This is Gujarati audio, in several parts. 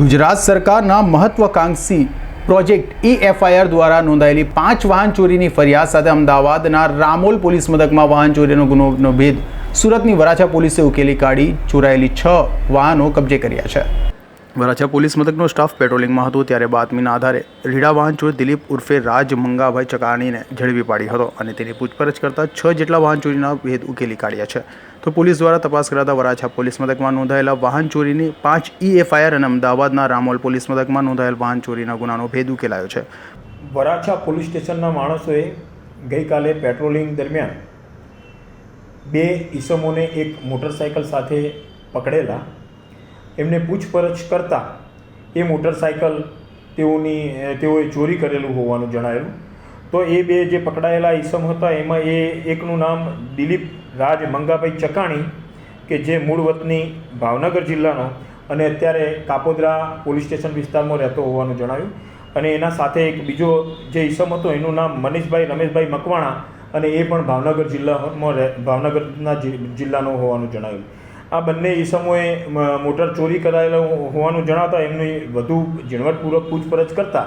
ગુજરાત સરકારના મહત્વાકાંક્ષી પ્રોજેક્ટ ઈ એફઆઈઆર દ્વારા નોંધાયેલી પાંચ વાહન ચોરીની ફરિયાદ સાથે અમદાવાદના રામોલ પોલીસ મથકમાં વાહન ચોરીનો ગુનો ભેદ. સુરતની વરાછા પોલીસે ઉકેલી કાઢી, ચોરાયેલી છ વાહનો કબજે કર્યા છે. વરાછા પોલીસ મથકનો સ્ટાફ પેટ્રોલિંગમાં હતો, ત્યારે બાતમીના આધારે રીડા વાહન ચોર દિલીપ ઉર્ફે રાજ મંગાભાઈ ચકાણીને ઝડપી પાડી હતો અને તેની પૂછપરછ કરતા છ જેટલા વાહન ચોરીના ભેદ ઉકેલી કાઢ્યા છે. તો પોલીસ દ્વારા તપાસ કરાતા વરાછા પોલીસ મથકમાં નોંધાયેલા વાહન ચોરીની પાંચ ઈ એફઆઈઆર અને અમદાવાદના રામોલ પોલીસ મથકમાં નોંધાયેલ વાહન ચોરીના ગુનાનો ભેદ ઉકેલાયો છે. વરાછા પોલીસ સ્ટેશનના માણસોએ ગઈકાલે પેટ્રોલિંગ દરમિયાન બે ઈસમોને એક મોટરસાયકલ સાથે પકડેલા એમને પૂછપરછ કરતાં એ મોટરસાયકલ તેઓની તેઓએ ચોરી કરેલું હોવાનું જણાયેલું. તો એ બે જે પકડાયેલા ઈસમ હતા, એમાં એ એકનું નામ દિલીપ રાજ મંગાભાઈ ચકાણી કે જે મૂળ વતની ભાવનગર જિલ્લાનો અને અત્યારે કાપોદ્રા પોલીસ સ્ટેશન વિસ્તારમાં રહેતો હોવાનું જણાવ્યું અને એના સાથે એક બીજો જે ઈસમ હતો, એનું નામ મનીષભાઈ રમેશભાઈ મકવાણા અને એ પણ ભાવનગર જિલ્લામાં ભાવનગરના જિલ્લાનો હોવાનું જણાવ્યું આ બંને ઈસમોએ મોટર ચોરી કરાયેલા હોવાનું જણાવતા એમની વધુ ઝીણવટપૂર્વક પૂછપરછ કરતા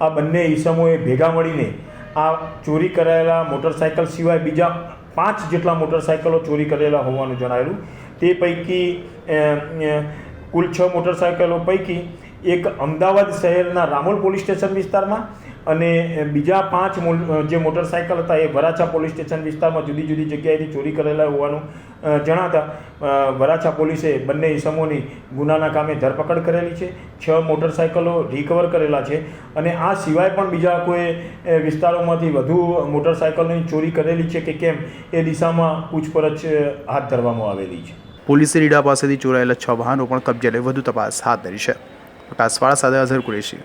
આ બંને ઈસમોએ ભેગા મળીને આ ચોરી કરાયેલા મોટરસાયકલ સિવાય બીજા પાંચ જેટલા મોટરસાયકલો ચોરી કરેલા હોવાનું જણાવેલું તે પૈકી કુલ છ મોટરસાયકલો પૈકી એક અમદાવાદ શહેરના રામોલ પોલીસ સ્ટેશન વિસ્તારમાં અને બીજા પાંચ જે મોટરસાયકલ હતા એ વરાછા પોલીસ સ્ટેશન વિસ્તારમાં જુદી જુદી જગ્યાએથી ચોરી કરેલા હોવાનું જણાતા વરાછા પોલીસે બંને ઇસમોની ગુનાના કામે ધરપકડ કરેલી છે. છ મોટરસાયકલો રિકવર કરેલા છે અને આ સિવાય પણ બીજા કોઈ વિસ્તારોમાંથી વધુ મોટરસાયકલોની ચોરી કરેલી છે કે કેમ એ દિશામાં પૂછપરછ હાથ ધરવામાં આવેલી છે. પોલીસે રીડા પાસેથી ચોરાયેલા છ વાહનો પણ કબજે લઈ વધુ તપાસ હાથ ધરી છે. પ્રકાશવાળા સાથે અઝહર કુરેશી.